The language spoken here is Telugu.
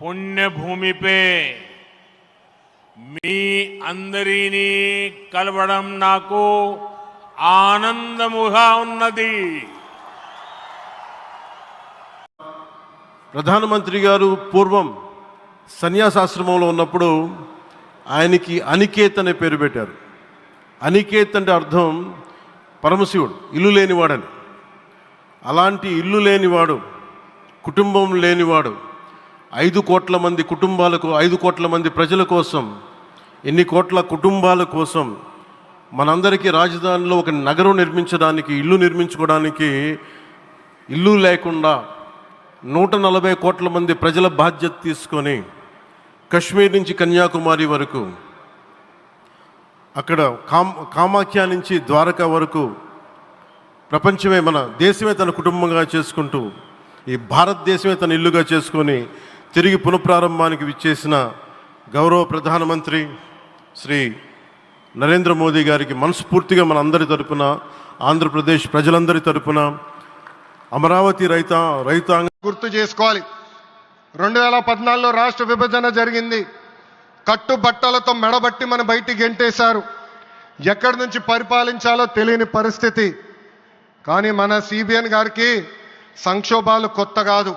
పుణ్య భూమిపే మీ అందరిని కలవడం నాకు ఆనందముగా ఉన్నది. ప్రధానమంత్రి గారు పూర్వం సన్యాసాశ్రమంలో ఉన్నప్పుడు ఆయనకి అనికేత్ అనే పేరు పెట్టారు. అనికేత్ అంటే అర్థం పరమశివుడు ఇల్లు లేనివాడని. అలాంటి ఇల్లు లేనివాడు కుటుంబం లేనివాడు ఐదు కోట్ల మంది కుటుంబాలకు ఐదు కోట్ల మంది ప్రజల కోసం ఎన్ని కోట్ల కుటుంబాల కోసం మనందరికీ రాజధానిలో ఒక నగరం నిర్మించడానికి ఇల్లు నిర్మించుకోవడానికి ఇల్లు లేకుండా నూట నలభై కోట్ల మంది ప్రజల బాధ్యత తీసుకొని కశ్మీర్ నుంచి కన్యాకుమారి వరకు అక్కడ కామ్ కామాఖ్య నుంచి ద్వారకా వరకు ప్రపంచమే మన దేశమే తన కుటుంబంగా చేసుకుంటూ ఈ భారతదేశమే తన ఇల్లుగా చేసుకొని తిరిగి పునఃప్రారంభానికి విచ్చేసిన గౌరవ ప్రధానమంత్రి శ్రీ నరేంద్ర మోదీ గారికి మనస్ఫూర్తిగా మన అందరి తరపున ఆంధ్రప్రదేశ్ ప్రజలందరి తరపున అమరావతి రైతా రైతాంగ గుర్తు చేసుకోవాలి. రెండు వేల పద్నాలుగులో రాష్ట్ర విభజన జరిగింది. కట్టుబట్టలతో మెడబట్టి మన బయటికి గెంటేశారు. ఎక్కడి నుంచి పరిపాలించాలో తెలియని పరిస్థితి. కానీ మన సిబిఎన్ గారికి సంక్షోభాలు కొత్త కాదు.